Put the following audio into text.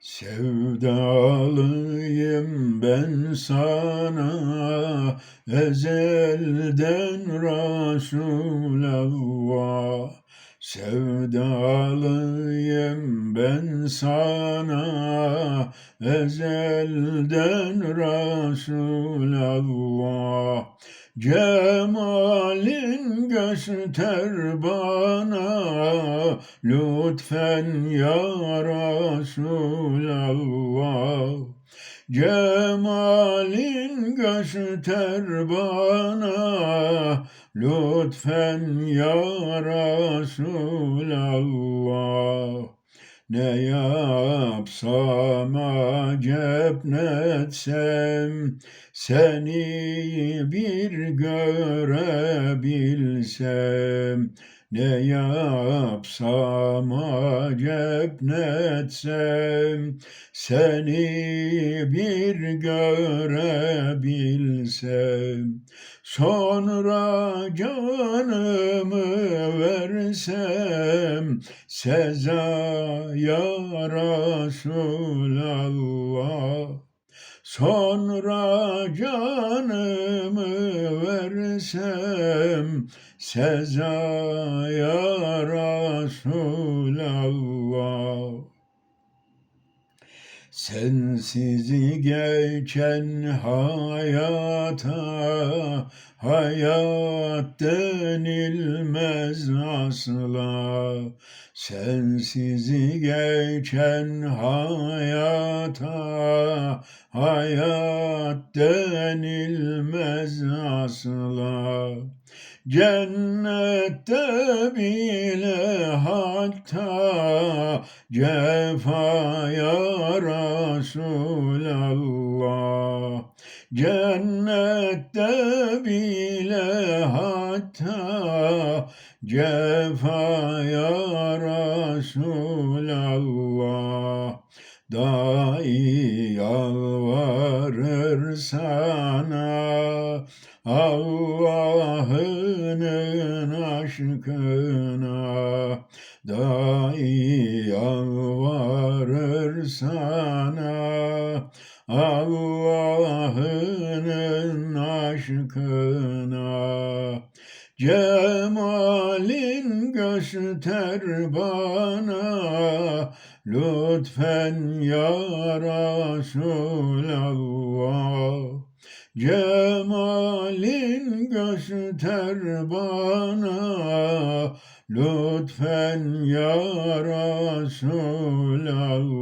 Sevdalıyım ben sana ezelden Resulallah Sevdalıyım ben sana ezelden Resulallah Cemalin göster bana lütfen ya Resulallah. Cemalin göster bana lütfen ya Resulallah ne yapsam acep netsem seni bir görebilsem. Ne yapsam acep netsem seni bir görebilsem sonra canımı versem sezaya Resulallah. Sonra canımı versem sezaya Sensiz geçen hayata hayat denilmez asla. Sensiz geçen hayata hayat denilmez asla. Cennette bile hatta cefaya Resulallah. Cennette bile hatta cefaya Resulallah. Dai yalvarır sana Allah'ının aşkına Dai yalvarır sana. Allah'ının aşkına Cemalin göster bana. Lütfen ya Resulallah Cemalin göster bana lütfen ya Resulallah